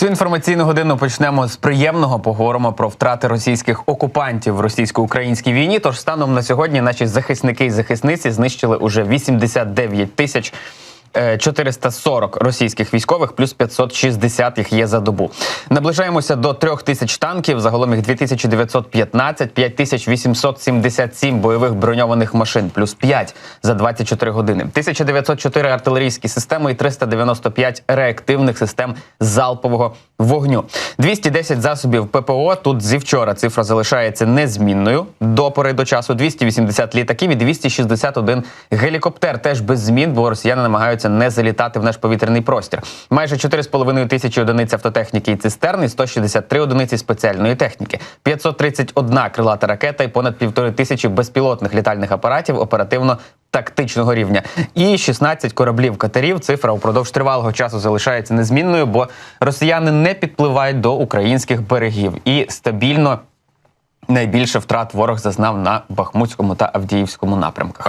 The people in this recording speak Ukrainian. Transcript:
Цю інформаційну годину почнемо з приємного. Поговоримо про втрати російських окупантів в російсько-українській війні. Тож станом на сьогодні наші захисники і захисниці знищили уже 89 тисяч. Е, 440 російських військових, плюс 560 їх є за добу. Наближаємося до 3 тисяч танків. Загалом їх 2915, 5877 бойових броньованих машин, плюс 5 за 24 години. 1904 артилерійські системи і 395 реактивних систем залпового вогню. 210 засобів ППО. Тут зі вчора цифра залишається незмінною до пори до часу. 280 літаків і 261 гелікоптер. Теж без змін, бо росіяни намагаються не залітати в наш повітряний простір. Майже 4,5 тисячі одиниць автотехніки і цистерни, 163 одиниці спеціальної техніки, 531 крилата ракета і понад півтори тисячі безпілотних літальних апаратів оперативно. Тактичного рівня і 16 кораблів катерів. Цифра упродовж тривалого часу залишається незмінною, бо росіяни не підпливають до українських берегів і стабільно найбільше втрат ворог зазнав на Бахмутському та Авдіївському напрямках.